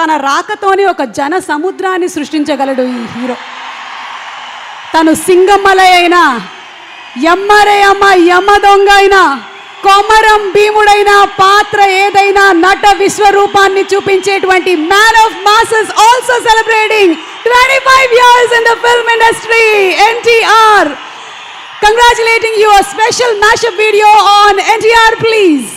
తన రాకతోనే ఒక జన సముద్రాన్ని సృష్టించగలడు ఈ హీరో. తను సింగమ్మలై అయినా ఎమ్మరే అమ్మ యమ దొంగ అయినా కొమరం భీముడైన పాత్ర ఏదైనా నట విశ్వరూపాన్ని చూపించేటువంటి man of masses also celebrating twenty five years in the film industry NTR congratulating you special mashup video on NTR please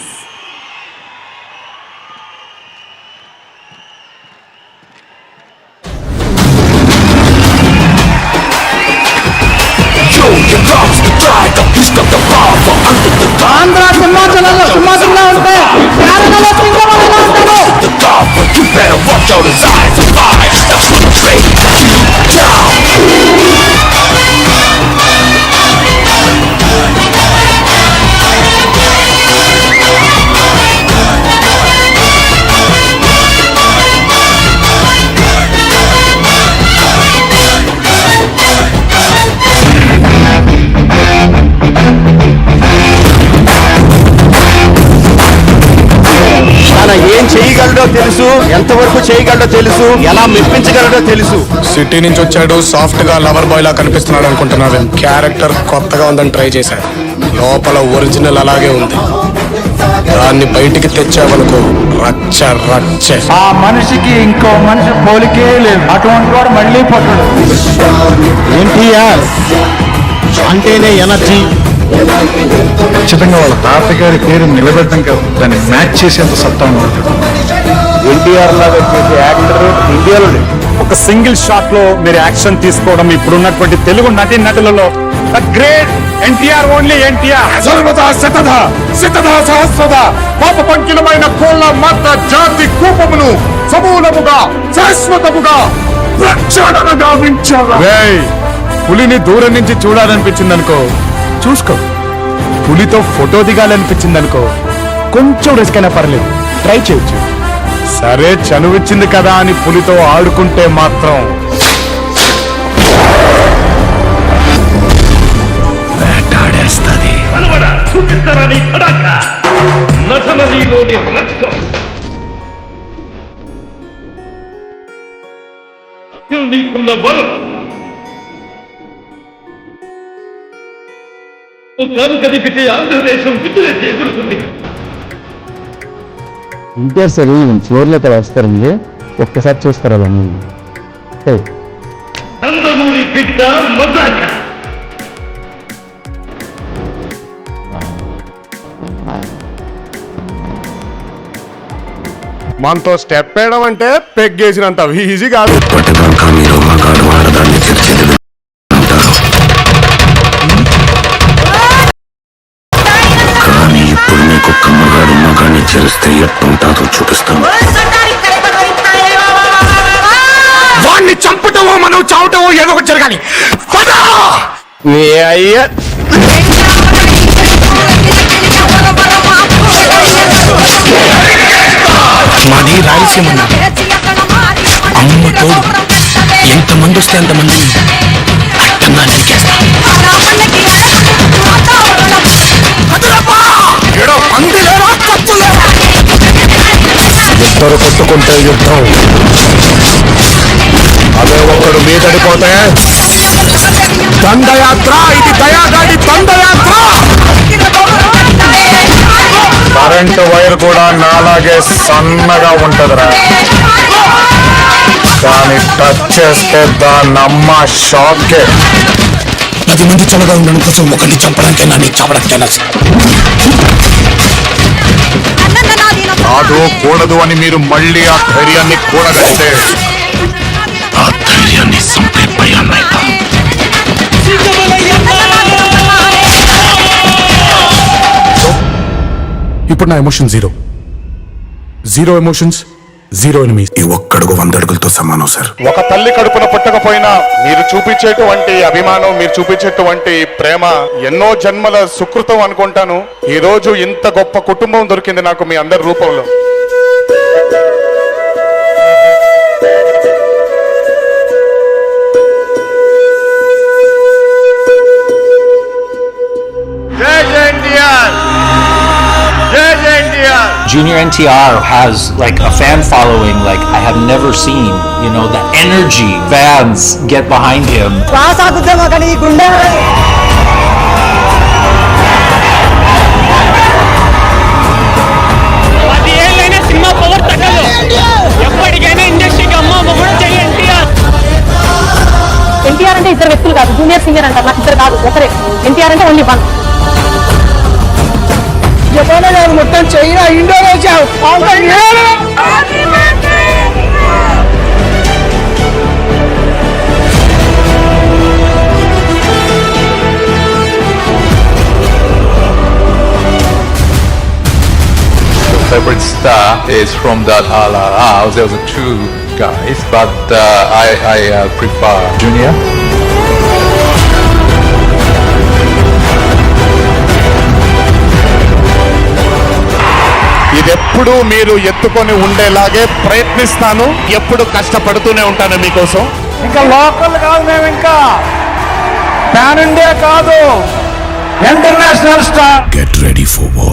ఎంతవరకు చేయగలడో తెలుసు ఎలా మెప్పించగలడో తెలుసు. సిటీ నుంచి వచ్చాడు సాఫ్ట్గా లవర్ బాయ్ లా కనిపిస్తున్నాడు అనుకుంటున్నాడు క్యారెక్టర్ కొత్తగా ఉందని ట్రై చేశాడు లోపల ఒరిజినల్ అలాగే ఉంది. దాన్ని బయటికి తెచ్చావనుకో రచ్చ రచ్చ. ఆ మనిషికి ఇంకో మనిషి పోలికే లేదు. అటువంటి వాడు మళ్ళీ పట్టడు. ఎన్టీఆర్ అంటేనే ఎనర్జీ. ఖచ్చితంగా వాళ్ళ తాతగారి పేరు నిలబెట్టడం కాదు. దాన్ని మ్యాచ్ చేసేంత సత్తా ఉన్నది ఎన్టీఆర్ లాగా చేసే యాక్టర్ ఇండియాలో. ఒక సింగిల్ షాట్లో మీరు యాక్షన్ తీసుకోవడం ఇప్పుడున్నటువంటి తెలుగు నటి నటులలో the great NTR only NTR. సర్వదా శతధ శతధ సహస్రద పాప పంకిలమైన కోళ్ళ మాత్ర జాతి కూపమును సమూలముగా శాశ్వతముగా పులిని దూరం నుంచి చూడాలనిపించింది అనుకో చూసుకో. పులితో ఫోటో దిగాలనిపించింది అనుకో కొంచెం రిస్క్ అయినా పర్లేదు. ట్రై చేయొచ్చు. సరే చనువిచ్చింది కదా అని పులితో ఆడుకుంటే మాత్రం. వేటాడేస్తది. నీకున్న బలం కాదు కదిపితే ఆంధ్రదేశం విద్యుత్ ఎదురుతుంది ఎన్టీఆర్ సార్ ఫ్లోర్లో అయితే వస్తారండి? ఒక్కసారి చూస్తారా మజాక మనతో స్టెప్ వేయడం అంటే పెగ్గేసినంత ఈజీ కాదు. చావటమో ఏదో ఒకటి జరగాలి. అయ్య. మాది రాయలసీమ అన్న. అమ్మ తోడు. ఎంతమంది వస్తే అంతమంది అట్టంగా నరికేస్తా ఇద్దరు కొట్టుకుంటే యుద్ధం. అదే ఒక్కడు మీదడిపోతే. దండయాత్ర ఇది దయాగాడి దండయాత్ర! కరెంటు వైర్ కూడా నాలాగే సన్నగా ఉంటదిరా. దాన్ని టచ్ చేస్తే దాన్ని అమ్మ షాకే పది మంది చల్లగా ఉండడం కోసం ఒకరిని చంపడానికైనా నీ చంపడానికైనా కాదు కూడదు అని మీరు మళ్ళీ ఆ ధైర్యాన్ని కూడగలిస్తే ఇప్పుడు నా emotion zero zero emotions zero ఎనిమిది ఈ ఒక్కడుగు వంద అడుగులతో సమానం సార్. ఒక తల్లి కడుపున పుట్టకపోయినా మీరు చూపించేటువంటి అభిమానం మీరు చూపించేటువంటి ప్రేమ ఎన్నో జన్మల సుకృతం అనుకుంటాను. ఈ రోజు ఇంత గొప్ప కుటుంబం దొరికింది నాకు మీ అందరి రూపంలో. Junior NTR has like a fan following like I have never seen. You know, the energy fans get behind him. పది ఏళ్ళైనా సినిమా పవర్ తగ్గదు ఎప్పటికైనా ఇండస్ట్రీకి అమ్మ మొగుడు చెయ్యి ఎన్టీఆర్ ఎన్టీఆర్ అంటే ఇద్దరు వ్యక్తులు కాదు జూనియర్ సింగర్ అంటారు నాకు ఇద్దరు కాదు ఒకరే ఎన్టీఆర్ అంటే ఓన్లీ వన్ మొత్తం China Indonesia favorite star is from that Ala house. There was two guys, but uh, I, I uh, prefer Junior. ఇదెప్పుడు మీరు ఎత్తుకొని ఉండేలాగే ప్రయత్నిస్తాను. ఎప్పుడు కష్టపడుతూనే ఉంటాను మీకోసం. ఇంకా లోకల్ కాదు మేము ఇంకా. పాన్ ఇండియా కాదు. International star. Get ready for